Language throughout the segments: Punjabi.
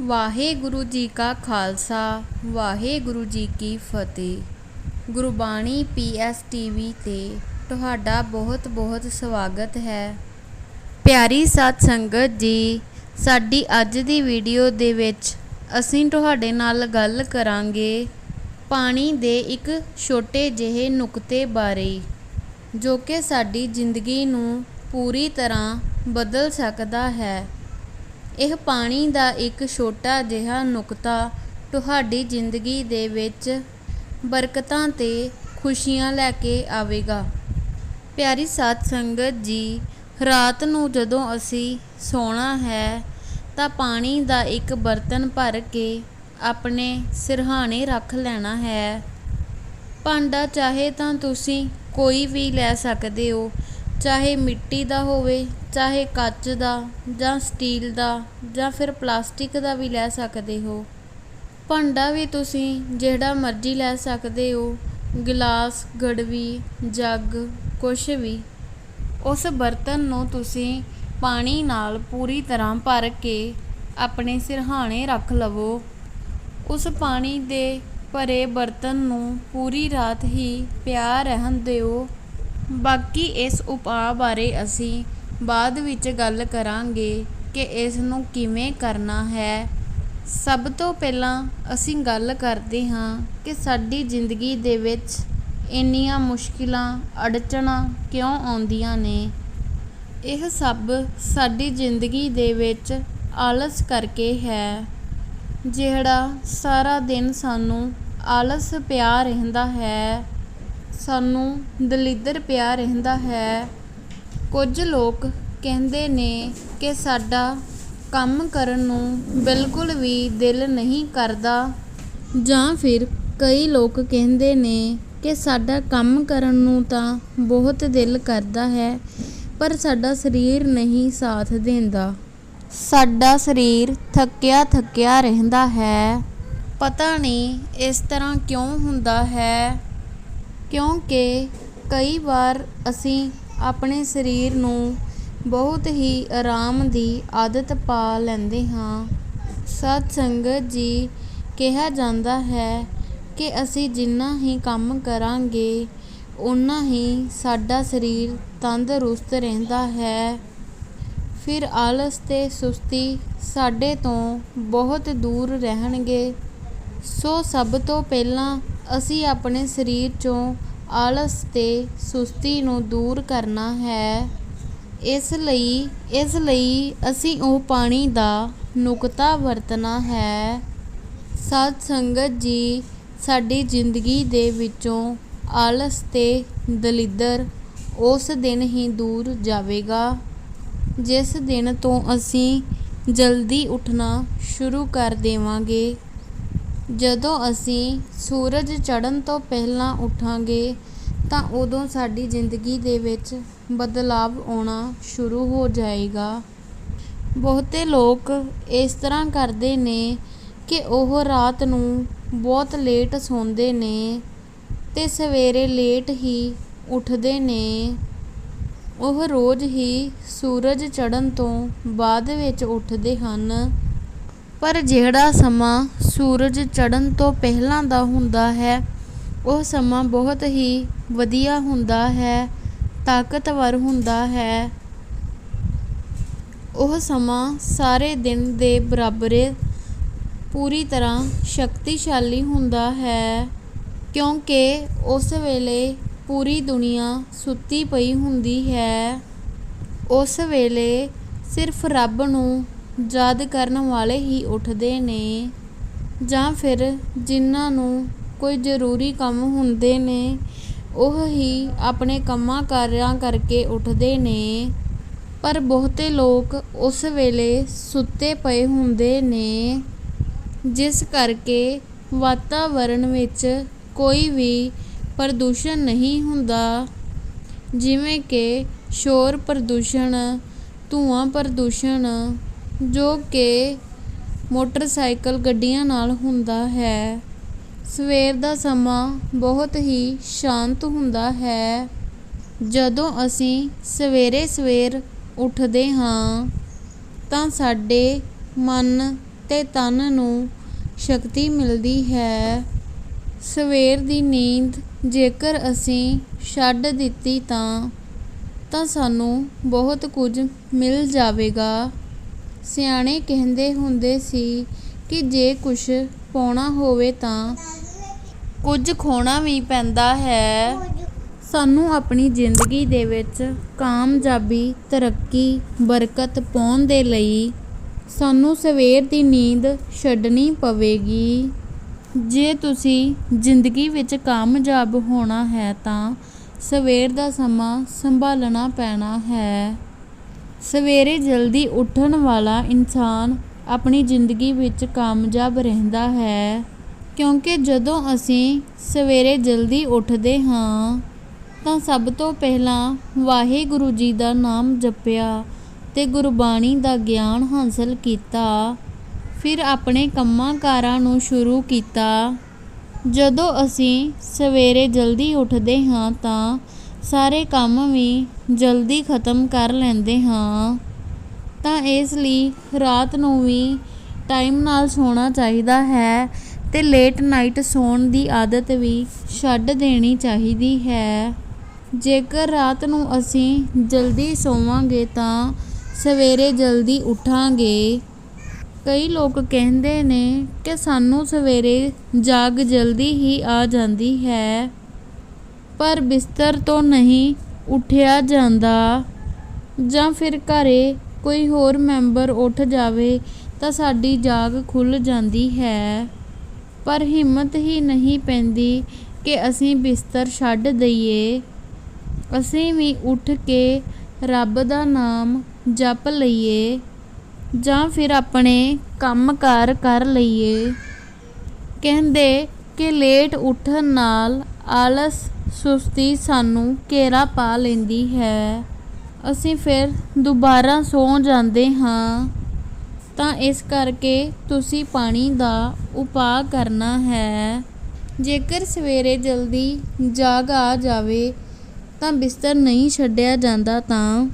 ਵਾਹਿਗੁਰੂ ਜੀ ਕਾ ਖਾਲਸਾ, ਵਾਹਿਗੁਰੂ ਜੀ ਕੀ ਫਤਿਹ। ਗੁਰਬਾਣੀ ਪੀਐਸ ਟੀਵੀ ਤੇ ਤੁਹਾਡਾ ਬਹੁਤ ਬਹੁਤ ਸਵਾਗਤ ਹੈ। ਪਿਆਰੀ ਸਾਧ ਸੰਗਤ ਜੀ, ਸਾਡੀ ਅੱਜ ਦੀ ਵੀਡੀਓ ਦੇ ਵਿੱਚ ਅਸੀਂ ਤੁਹਾਡੇ ਨਾਲ ਗੱਲ ਕਰਾਂਗੇ ਪਾਣੀ ਦੇ ਇੱਕ ਛੋਟੇ ਜਿਹੇ ਨੁਕਤੇ ਬਾਰੇ, ਜੋ ਕਿ ਸਾਡੀ ਜ਼ਿੰਦਗੀ ਨੂੰ ਪੂਰੀ ਤਰ੍ਹਾਂ ਬਦਲ ਸਕਦਾ ਹੈ। ਇਹ ਪਾਣੀ ਦਾ ਇੱਕ ਛੋਟਾ ਜਿਹਾ ਨੁਕਤਾ ਤੁਹਾਡੀ ਜ਼ਿੰਦਗੀ ਦੇ ਵਿੱਚ ਬਰਕਤਾਂ ਤੇ ਖੁਸ਼ੀਆਂ ਲੈ ਕੇ ਆਵੇਗਾ। ਪਿਆਰੀ ਸਾਧ ਸੰਗਤ ਜੀ, ਰਾਤ ਨੂੰ ਜਦੋਂ ਅਸੀਂ ਸੌਣਾ ਹੈ, ਤਾਂ ਪਾਣੀ ਦਾ ਇੱਕ ਬਰਤਨ ਭਰ ਕੇ ਆਪਣੇ ਸਿਰਹਾਣੇ ਰੱਖ ਲੈਣਾ ਹੈ। ਭਾਂਡਾ ਚਾਹੇ ਤਾਂ ਤੁਸੀਂ ਕੋਈ ਵੀ ਲੈ ਸਕਦੇ ਹੋ ਚਾਹੇ ਮਿੱਟੀ ਦਾ ਹੋਵੇ, ਚਾਹੇ ਕੱਚ ਦਾ ਜਾਂ ਸਟੀਲ ਦਾ ਜਾਂ ਫਿਰ ਪਲਾਸਟਿਕ ਦਾ ਵੀ ਲੈ ਸਕਦੇ ਹੋ। ਭਾਂਡਾ ਵੀ ਤੁਸੀਂ ਜਿਹੜਾ ਮਰਜ਼ੀ ਲੈ ਸਕਦੇ ਹੋ। ਗਿਲਾਸ, ਗੜਵੀ, ਜੱਗ, ਕੁਛ ਵੀ। ਉਸ ਬਰਤਨ ਨੂੰ ਤੁਸੀਂ ਪਾਣੀ ਨਾਲ ਪੂਰੀ ਤਰ੍ਹਾਂ ਭਰ ਕੇ ਆਪਣੇ ਸਿਰਹਾਣੇ ਰੱਖ ਲਵੋ। ਉਸ ਪਾਣੀ ਦੇ ਭਰੇ ਬਰਤਨ ਨੂੰ ਪੂਰੀ ਰਾਤ ਹੀ ਪਿਆ ਰਹਿਣ ਦਿਓ। ਬਾਕੀ ਇਸ ਉਪਾਅ ਬਾਰੇ ਅਸੀਂ ਬਾਅਦ ਵਿੱਚ ਗੱਲ ਕਰਾਂਗੇ ਕਿ ਇਸ ਨੂੰ ਕਿਵੇਂ ਕਰਨਾ ਹੈ। ਸਭ ਤੋਂ ਪਹਿਲਾਂ ਅਸੀਂ ਗੱਲ ਕਰਦੇ ਹਾਂ ਕਿ ਸਾਡੀ ਜ਼ਿੰਦਗੀ ਦੇ ਵਿੱਚ ਇੰਨੀਆਂ ਮੁਸ਼ਕਿਲਾਂ, ਅੜਚਣਾਂ ਕਿਉਂ ਆਉਂਦੀਆਂ ਨੇ? ਇਹ ਸਭ ਸਾਡੀ ਜ਼ਿੰਦਗੀ ਦੇ ਵਿੱਚ ਆਲਸ ਕਰਕੇ ਹੈ। ਜਿਹੜਾ ਸਾਰਾ ਦਿਨ ਸਾਨੂੰ ਆਲਸ ਪਿਆ ਰਹਿੰਦਾ ਹੈ ਸਾਨੂੰ ਦਲਿੱਦਰ ਪਿਆ ਰਹਿੰਦਾ ਹੈ। ਕੁਝ ਲੋਕ ਕਹਿੰਦੇ ਨੇ ਕਿ ਸਾਡਾ ਕੰਮ ਕਰਨ ਨੂੰ ਬਿਲਕੁਲ ਵੀ ਦਿਲ ਨਹੀਂ ਕਰਦਾ। ਜਾਂ ਫਿਰ ਕਈ ਲੋਕ ਕਹਿੰਦੇ ਨੇ ਕਿ ਸਾਡਾ ਕੰਮ ਕਰਨ ਨੂੰ ਤਾਂ ਬਹੁਤ ਦਿਲ ਕਰਦਾ ਹੈ, ਪਰ ਸਾਡਾ ਸਰੀਰ ਨਹੀਂ ਸਾਥ ਦਿੰਦਾ। ਸਾਡਾ ਸਰੀਰ ਥੱਕਿਆ ਥੱਕਿਆ ਰਹਿੰਦਾ ਹੈ। ਪਤਾ ਨਹੀਂ ਇਸ ਤਰ੍ਹਾਂ ਕਿਉਂ ਹੁੰਦਾ ਹੈ। ਕਿਉਂਕਿ ਕਈ ਵਾਰ ਅਸੀਂ ਆਪਣੇ ਸਰੀਰ ਨੂੰ ਬਹੁਤ ਹੀ ਆਰਾਮ ਦੀ ਆਦਤ ਪਾ ਲੈਂਦੇ ਹਾਂ। ਸਤ ਸੰਗਤ ਜੀ, ਕਿਹਾ ਜਾਂਦਾ ਹੈ ਕਿ ਅਸੀਂ ਜਿੰਨਾ ਹੀ ਕੰਮ ਕਰਾਂਗੇ ਉਨਾ ਹੀ ਸਾਡਾ ਸਰੀਰ ਤੰਦਰੁਸਤ ਰਹਿੰਦਾ ਹੈ। ਫਿਰ ਆਲਸ ਤੇ ਸੁਸਤੀ ਸਾਡੇ ਤੋਂ ਬਹੁਤ ਦੂਰ ਰਹਿਣਗੇ। ਸੋ ਸਭ ਤੋਂ ਪਹਿਲਾਂ ਅਸੀਂ ਆਪਣੇ ਸਰੀਰ ਚੋਂ ਆਲਸ ਅਤੇ ਸੁਸਤੀ ਨੂੰ ਦੂਰ ਕਰਨਾ ਹੈ। ਇਸ ਲਈ ਇਸ ਲਈ ਅਸੀਂ ਉਹ ਪਾਣੀ ਦਾ ਨੁਕਤਾ ਵਰਤਣਾ ਹੈ। ਸਤ ਸੰਗਤ ਜੀ, ਸਾਡੀ ਜ਼ਿੰਦਗੀ ਦੇ ਵਿੱਚੋਂ ਆਲਸ ਅਤੇ ਦਲਿੱਦਰ ਉਸ ਦਿਨ ਹੀ ਦੂਰ ਜਾਵੇਗਾ, ਜਿਸ ਦਿਨ ਤੋਂ ਅਸੀਂ ਜਲਦੀ ਉੱਠਣਾ ਸ਼ੁਰੂ ਕਰ ਦੇਵਾਂਗੇ। ਜਦੋਂ ਅਸੀਂ ਸੂਰਜ ਚੜ੍ਹਨ ਤੋਂ ਪਹਿਲਾਂ ਉੱਠਾਂਗੇ, ਤਾਂ ਉਦੋਂ ਸਾਡੀ ਜ਼ਿੰਦਗੀ ਦੇ ਵਿੱਚ ਬਦਲਾਵ ਆਉਣਾ ਸ਼ੁਰੂ ਹੋ ਜਾਏਗਾ। ਬਹੁਤੇ ਲੋਕ ਇਸ ਤਰ੍ਹਾਂ ਕਰਦੇ ਨੇ ਕਿ ਉਹ ਰਾਤ ਨੂੰ ਬਹੁਤ ਲੇਟ ਸੌਂਦੇ ਨੇ ਤੇ ਸਵੇਰੇ ਲੇਟ ਹੀ ਉੱਠਦੇ ਨੇ। ਉਹ ਰੋਜ਼ ਹੀ ਸੂਰਜ ਚੜ੍ਹਨ ਤੋਂ ਬਾਅਦ ਵਿੱਚ ਉੱਠਦੇ ਹਨ। ਪਰ ਜਿਹੜਾ ਸਮਾਂ ਸੂਰਜ ਚੜ੍ਹਨ ਤੋਂ ਪਹਿਲਾਂ ਦਾ ਹੁੰਦਾ ਹੈ, ਉਹ ਸਮਾਂ ਬਹੁਤ ਹੀ ਵਧੀਆ ਹੁੰਦਾ ਹੈ, ਤਾਕਤਵਰ ਹੁੰਦਾ ਹੈ। ਉਹ ਸਮਾਂ ਸਾਰੇ ਦਿਨ ਦੇ ਬਰਾਬਰੇ ਪੂਰੀ ਤਰ੍ਹਾਂ ਸ਼ਕਤੀਸ਼ਾਲੀ ਹੁੰਦਾ ਹੈ, ਕਿਉਂਕਿ ਉਸ ਵੇਲੇ ਪੂਰੀ ਦੁਨੀਆ ਸੁੱਤੀ ਪਈ ਹੁੰਦੀ ਹੈ। ਉਸ ਵੇਲੇ ਸਿਰਫ ਰੱਬ ਨੂੰ ਯਾਦ ਕਰਨ ਵਾਲੇ ਹੀ ਉੱਠਦੇ ਨੇ। ਜਾਂ ਫਿਰ ਜਿਨ੍ਹਾਂ ਨੂੰ ਕੋਈ ਜ਼ਰੂਰੀ ਕੰਮ ਹੁੰਦੇ ਨੇ, ਉਹ ਹੀ ਆਪਣੇ ਕੰਮਾਂ ਕਾਰਾਂ ਕਰਕੇ ਉੱਠਦੇ ਨੇ। ਪਰ ਬਹੁਤੇ ਲੋਕ ਉਸ ਵੇਲੇ ਸੁੱਤੇ ਪਏ ਹੁੰਦੇ ਨੇ, ਜਿਸ ਕਰਕੇ ਵਾਤਾਵਰਣ ਵਿੱਚ ਕੋਈ ਵੀ ਪ੍ਰਦੂਸ਼ਣ ਨਹੀਂ ਹੁੰਦਾ। ਜਿਵੇਂ ਕਿ ਸ਼ੋਰ ਪ੍ਰਦੂਸ਼ਣ, ਧੂੰਆਂ ਪ੍ਰਦੂਸ਼ਣ, ਜੋ ਕਿ ਮੋਟਰਸਾਈਕਲ ਗੱਡੀਆਂ ਨਾਲ ਹੁੰਦਾ ਹੈ। ਸਵੇਰ ਦਾ ਸਮਾਂ ਬਹੁਤ ਹੀ ਸ਼ਾਂਤ ਹੁੰਦਾ ਹੈ। ਜਦੋਂ ਅਸੀਂ ਸਵੇਰੇ ਸਵੇਰ ਉੱਠਦੇ ਹਾਂ, ਤਾਂ ਸਾਡੇ ਮਨ ਅਤੇ ਤਨ ਨੂੰ ਸ਼ਕਤੀ ਮਿਲਦੀ ਹੈ। ਸਵੇਰ ਦੀ ਨੀਂਦ ਜੇਕਰ ਅਸੀਂ ਛੱਡ ਦਿੱਤੀ ਤਾਂ ਤਾਂ ਸਾਨੂੰ ਬਹੁਤ ਕੁਝ ਮਿਲ ਜਾਵੇਗਾ। ਸਿਆਣੇ ਕਹਿੰਦੇ ਹੁੰਦੇ ਸੀ ਕਿ ਜੇ ਕੁਝ ਪਾਉਣਾ ਹੋਵੇ ਤਾਂ ਕੁਝ ਖੋਣਾ ਵੀ ਪੈਂਦਾ ਹੈ। ਸਾਨੂੰ ਆਪਣੀ ਜ਼ਿੰਦਗੀ ਦੇ ਵਿੱਚ ਕਾਮਯਾਬੀ, ਤਰੱਕੀ, ਬਰਕਤ ਪਾਉਣ ਦੇ ਲਈ ਸਾਨੂੰ ਸਵੇਰ ਦੀ ਨੀਂਦ ਛੱਡਣੀ ਪਵੇਗੀ। ਜੇ ਤੁਸੀਂ ਜ਼ਿੰਦਗੀ ਵਿੱਚ ਕਾਮਯਾਬ ਹੋਣਾ ਹੈ ਤਾਂ ਸਵੇਰ ਦਾ ਸਮਾਂ ਸੰਭਾਲਣਾ ਪੈਣਾ ਹੈ। ਸਵੇਰੇ ਜਲਦੀ ਉੱਠਣ ਵਾਲਾ ਇਨਸਾਨ ਆਪਣੀ ਜ਼ਿੰਦਗੀ ਵਿੱਚ ਕਾਮਯਾਬ ਰਹਿੰਦਾ ਹੈ, ਕਿਉਂਕਿ ਜਦੋਂ ਅਸੀਂ ਸਵੇਰੇ ਜਲਦੀ ਉੱਠਦੇ ਹਾਂ, ਤਾਂ ਸਭ ਤੋਂ ਪਹਿਲਾਂ ਵਾਹਿਗੁਰੂ ਜੀ ਦਾ ਨਾਮ ਜਪਿਆ ਤੇ ਗੁਰਬਾਣੀ ਦਾ ਗਿਆਨ ਹਾਸਲ ਕੀਤਾ, ਫਿਰ ਆਪਣੇ ਕੰਮਾਂ ਕਾਰਾਂ ਨੂੰ ਸ਼ੁਰੂ ਕੀਤਾ। ਜਦੋਂ ਅਸੀਂ ਸਵੇਰੇ ਜਲਦੀ ਉੱਠਦੇ ਹਾਂ, ਤਾਂ ਸਾਰੇ ਕੰਮ ਵੀ ਜਲਦੀ ਖਤਮ ਕਰ ਲੈਂਦੇ ਹਾਂ। ਤਾਂ ਇਸ ਲਈ ਰਾਤ ਨੂੰ ਵੀ ਟਾਈਮ ਨਾਲ ਸੌਣਾ ਚਾਹੀਦਾ ਹੈ ਅਤੇ ਲੇਟ ਨਾਈਟ ਸੌਣ ਦੀ ਆਦਤ ਵੀ ਛੱਡ ਦੇਣੀ ਚਾਹੀਦੀ ਹੈ। ਜੇਕਰ ਰਾਤ ਨੂੰ ਅਸੀਂ ਜਲਦੀ ਸੋਵਾਂਗੇ ਤਾਂ ਸਵੇਰੇ ਜਲਦੀ ਉੱਠਾਂਗੇ। ਕਈ ਲੋਕ ਕਹਿੰਦੇ ਨੇ ਕਿ ਸਾਨੂੰ ਸਵੇਰੇ ਜਾਗ ਜਲਦੀ ਹੀ ਆ ਜਾਂਦੀ ਹੈ, ਪਰ ਬਿਸਤਰ ਤੋਂ ਨਹੀਂ ਉੱਠਿਆ ਜਾਂਦਾ ਜਾਂ ਫਿਰ ਘਰੇ ਕੋਈ ਹੋਰ ਮੈਂਬਰ ਉੱਠ ਜਾਵੇ ਤਾਂ ਸਾਡੀ ਜਾਗ ਖੁੱਲ੍ਹ ਜਾਂਦੀ ਹੈ। ਪਰ ਹਿੰਮਤ ਹੀ ਨਹੀਂ ਪੈਂਦੀ ਕਿ ਅਸੀਂ ਬਿਸਤਰ ਛੱਡ ਦਈਏ। ਅਸੀਂ ਵੀ ਉੱਠ ਕੇ ਰੱਬ ਦਾ ਨਾਮ ਜਪ ਲਈਏ ਜਾਂ ਫਿਰ ਆਪਣੇ ਕੰਮ-ਕਾਰ ਕਰ ਲਈਏ। ਕਹਿੰਦੇ ਕਿ ਲੇਟ ਉੱਠਣ ਨਾਲ ਆਲਸ ਸੁਸਤੀ ਸਾਨੂੰ ਘੇਰਾ ਪਾ ਲੈਂਦੀ ਹੈ। ਅਸੀਂ ਫਿਰ ਦੁਬਾਰਾ ਸੌਂ ਜਾਂਦੇ ਹਾਂ। ਤਾਂ ਇਸ ਕਰਕੇ ਤੁਸੀਂ ਪਾਣੀ ਦਾ ਉਪਾਅ ਕਰਨਾ ਹੈ। ਜੇਕਰ ਸਵੇਰੇ ਜਲਦੀ ਜਾਗ ਆ ਜਾਵੇ, ਤਾਂ ਬਿਸਤਰ ਨਹੀਂ ਛੱਡਿਆ ਜਾਂਦਾ ਤਾਂ।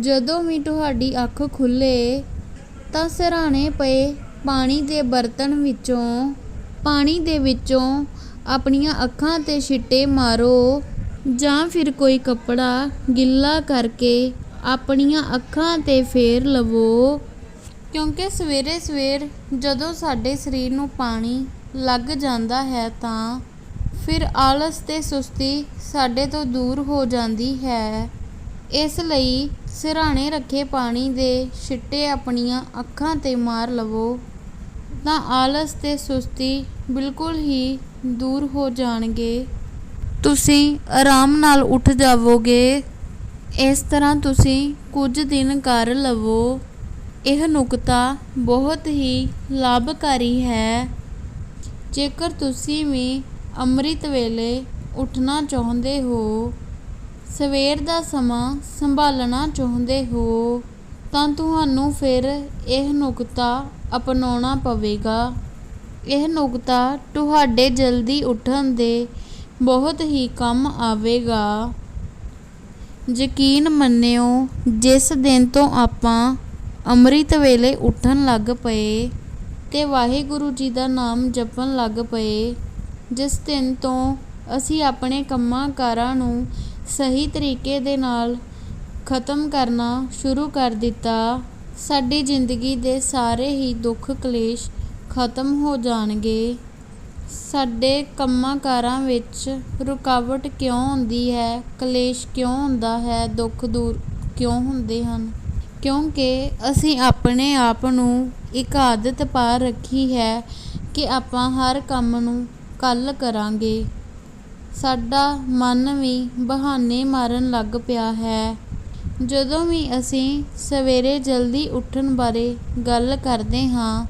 ਜਦੋਂ ਵੀ ਤੁਹਾਡੀ ਅੱਖ ਖੁੱਲੇ, ਤਾਂ ਸਿਰਹਾਣੇ ਪਏ ਪਾਣੀ ਦੇ ਬਰਤਨ ਵਿੱਚੋਂ, ਪਾਣੀ ਦੇ ਵਿੱਚੋਂ ਆਪਣੀਆਂ ਅੱਖਾਂ ਤੇ ਛਿੱਟੇ ਮਾਰੋ ਜਾਂ ਫਿਰ ਕੋਈ ਕੱਪੜਾ ਗਿੱਲਾ ਕਰਕੇ ਆਪਣੀਆਂ ਅੱਖਾਂ ਤੇ ਫੇਰ ਲਵੋ। ਕਿਉਂਕਿ ਸਵੇਰੇ ਸਵੇਰ ਜਦੋਂ ਸਾਡੇ ਸਰੀਰ ਨੂੰ ਪਾਣੀ ਲੱਗ ਜਾਂਦਾ ਹੈ ਤਾਂ ਫਿਰ ਆਲਸ ਤੇ ਸੁਸਤੀ ਸਾਡੇ ਤੋਂ ਦੂਰ ਹੋ ਜਾਂਦੀ ਹੈ। ਇਸ ਲਈ ਸਿਰਹਾਣੇ ਰੱਖੇ ਪਾਣੀ ਦੇ ਛਿੱਟੇ ਆਪਣੀਆਂ ਅੱਖਾਂ ਤੇ ਮਾਰ ਲਵੋ ਤਾਂ ਆਲਸ ਤੇ ਸੁਸਤੀ ਬਿਲਕੁਲ ਹੀ ਦੂਰ ਹੋ ਜਾਣਗੇ। ਤੁਸੀਂ ਆਰਾਮ ਨਾਲ ਉੱਠ ਜਾਵੋਗੇ। ਇਸ ਤਰ੍ਹਾਂ ਤੁਸੀਂ ਕੁਝ ਦਿਨ ਕਰ ਲਵੋ। ਇਹ ਨੁਕਤਾ ਬਹੁਤ ਹੀ ਲਾਭਕਾਰੀ ਹੈ। ਜੇਕਰ ਤੁਸੀਂ ਵੀ ਅੰਮ੍ਰਿਤ ਵੇਲੇ ਉੱਠਣਾ ਚਾਹੁੰਦੇ ਹੋ, ਸਵੇਰ ਦਾ ਸਮਾਂ ਸੰਭਾਲਣਾ ਚਾਹੁੰਦੇ ਹੋ, ਤਾਂ ਤੁਹਾਨੂੰ ਫਿਰ ਇਹ ਨੁਕਤਾ ਅਪਣਾਉਣਾ ਪਵੇਗਾ। ਇਹ ਨੁਕਤਾ ਤੁਹਾਡੇ ਜਲਦੀ ਉੱਠਣ ਦੇ ਬਹੁਤ ਹੀ ਕੰਮ ਆਵੇਗਾ। ਯਕੀਨ ਮੰਨਿਓ, ਜਿਸ ਦਿਨ ਤੋਂ ਆਪਾਂ ਅੰਮ੍ਰਿਤ ਵੇਲੇ ਉੱਠਣ ਲੱਗ ਪਏ ਤੇ ਵਾਹਿਗੁਰੂ ਜੀ ਦਾ ਨਾਮ ਜਪਣ ਲੱਗ ਪਏ, ਜਿਸ ਦਿਨ ਤੋਂ ਅਸੀਂ ਆਪਣੇ ਕੰਮਾਂ ਕਾਰਾਂ ਨੂੰ ਸਹੀ ਤਰੀਕੇ ਦੇ ਨਾਲ ਖਤਮ ਕਰਨਾ ਸ਼ੁਰੂ ਕਰ ਦਿੱਤਾ, ਸਾਡੀ ਜ਼ਿੰਦਗੀ ਦੇ ਸਾਰੇ ਹੀ ਦੁੱਖ ਕਲੇਸ਼ ਖਤਮ ਹੋ ਜਾਣਗੇ। ਸਾਡੇ ਕੰਮਾਂ ਕਾਰਾਂ ਵਿੱਚ ਰੁਕਾਵਟ ਕਿਉਂ ਆਉਂਦੀ ਹੈ? ਕਲੇਸ਼ ਕਿਉਂ ਹੁੰਦਾ ਹੈ? ਦੁੱਖ ਦੂਰ ਕਿਉਂ ਹੁੰਦੇ ਹਨ? ਕਿਉਂਕਿ ਅਸੀਂ ਆਪਣੇ ਆਪ ਨੂੰ ਇੱਕ ਆਦਤ ਪਾ ਰੱਖੀ ਹੈ ਕਿ ਆਪਾਂ ਹਰ ਕੰਮ ਨੂੰ ਕੱਲ੍ਹ ਕਰਾਂਗੇ। ਸਾਡਾ ਮਨ ਵੀ ਬਹਾਨੇ ਮਾਰਨ ਲੱਗ ਪਿਆ ਹੈ। ਜਦੋਂ ਵੀ ਅਸੀਂ ਸਵੇਰੇ ਜਲਦੀ ਉੱਠਣ ਬਾਰੇ ਗੱਲ ਕਰਦੇ ਹਾਂ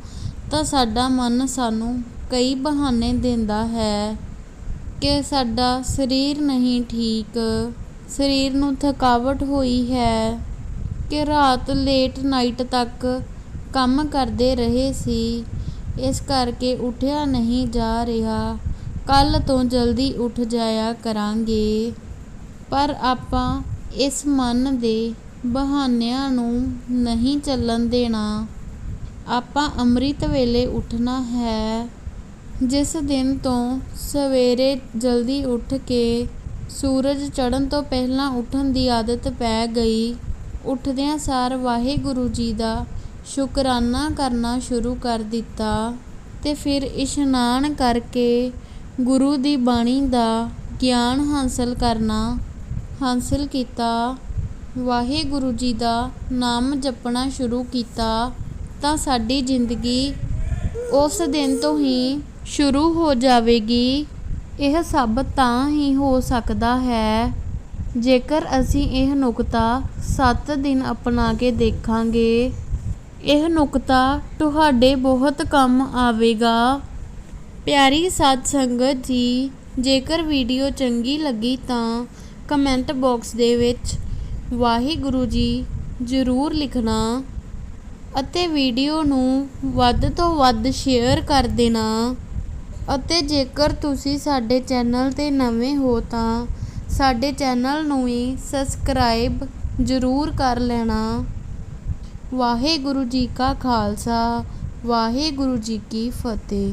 ਤਾਂ ਸਾਡਾ ਮਨ ਸਾਨੂੰ ਕਈ ਬਹਾਨੇ ਦਿੰਦਾ ਹੈ ਕਿ ਸਾਡਾ ਸਰੀਰ ਨਹੀਂ ਠੀਕ, ਸਰੀਰ ਨੂੰ ਥਕਾਵਟ ਹੋਈ ਹੈ ਕਿ ਰਾਤ ਲੇਟ ਨਾਈਟ ਤੱਕ ਕੰਮ ਕਰਦੇ ਰਹੇ ਸੀ। ਇਸ ਕਰਕੇ ਉੱਠਿਆ ਨਹੀਂ ਜਾ ਰਿਹਾ। ਕੱਲ੍ਹ ਤੋਂ ਜਲਦੀ ਉੱਠ ਜਾਇਆ ਕਰਾਂਗੇ। ਪਰ ਆਪਾਂ ਇਸ ਮਨ ਦੇ ਬਹਾਨਿਆਂ ਨੂੰ ਨਹੀਂ ਚੱਲਣ ਦੇਣਾ। ਆਪਾਂ ਅੰਮ੍ਰਿਤ ਵੇਲੇ ਉੱਠਣਾ ਹੈ। ਜਿਸ ਦਿਨ ਤੋਂ ਸਵੇਰੇ ਜਲਦੀ ਉੱਠ ਕੇ ਸੂਰਜ ਚੜ੍ਹਨ ਤੋਂ ਪਹਿਲਾਂ ਉੱਠਣ ਦੀ ਆਦਤ ਪੈ ਗਈ, ਉੱਠਦਿਆਂ ਸਾਰ ਵਾਹਿਗੁਰੂ ਜੀ ਦਾ ਸ਼ੁਕਰਾਨਾ ਕਰਨਾ ਸ਼ੁਰੂ ਕਰ ਦਿੱਤਾ ਤੇ ਫਿਰ ਇਸ਼ਨਾਨ ਕਰਕੇ ਗੁਰੂ ਦੀ ਬਾਣੀ ਦਾ ਗਿਆਨ ਹਾਸਲ ਕਰਨਾ ਹਾਸਲ ਕੀਤਾ। ਵਾਹਿਗੁਰੂ ਜੀ ਦਾ ਨਾਮ ਜਪਣਾ ਸ਼ੁਰੂ ਕੀਤਾ। ਤਾਂ ਸਾਡੀ ਜ਼ਿੰਦਗੀ ਉਸ ਦਿਨ ਤੋਂ ਹੀ ਸ਼ੁਰੂ ਹੋ ਜਾਵੇਗੀ। ਇਹ ਸਭ ਤਾਂ ਹੀ ਹੋ ਸਕਦਾ ਹੈ। ਜੇਕਰ ਅਸੀਂ ਇਹ ਨੁਕਤਾ 7 ਦਿਨ ਅਪਣਾ ਕੇ ਦੇਖਾਂਗੇ, ਇਹ ਨੁਕਤਾ ਤੁਹਾਡੇ ਬਹੁਤ ਕੰਮ ਆਵੇਗਾ। ਪਿਆਰੀ ਸਾਧ ਸੰਗਤ ਜੀ, ਜੇਕਰ ਵੀਡੀਓ ਚੰਗੀ ਲੱਗੀ ਤਾਂ ਕਮੈਂਟ ਬਾਕਸ ਦੇ ਵਿੱਚ ਵਾਹਿਗੁਰੂ ਜੀ ਜ਼ਰੂਰ ਲਿਖਣਾ। ਅਤੇ ਵੀਡੀਓ ਨੂੰ ਵੱਧ ਤੋਂ ਵੱਧ ਸ਼ੇਅਰ ਕਰ ਦੇਣਾ। ਅਤੇ ਜੇਕਰ ਤੁਸੀਂ ਸਾਡੇ ਚੈਨਲ ਤੇ ਨਵੇਂ ਹੋ ਤਾਂ ਸਾਡੇ ਚੈਨਲ ਨੂੰ ਵੀ ਸਬਸਕ੍ਰਾਈਬ ਜ਼ਰੂਰ ਕਰ ਲੈਣਾ। ਵਾਹਿਗੁਰੂ ਜੀ ਕਾ ਖਾਲਸਾ, ਵਾਹਿਗੁਰੂ ਜੀ ਕੀ ਫਤਿਹ।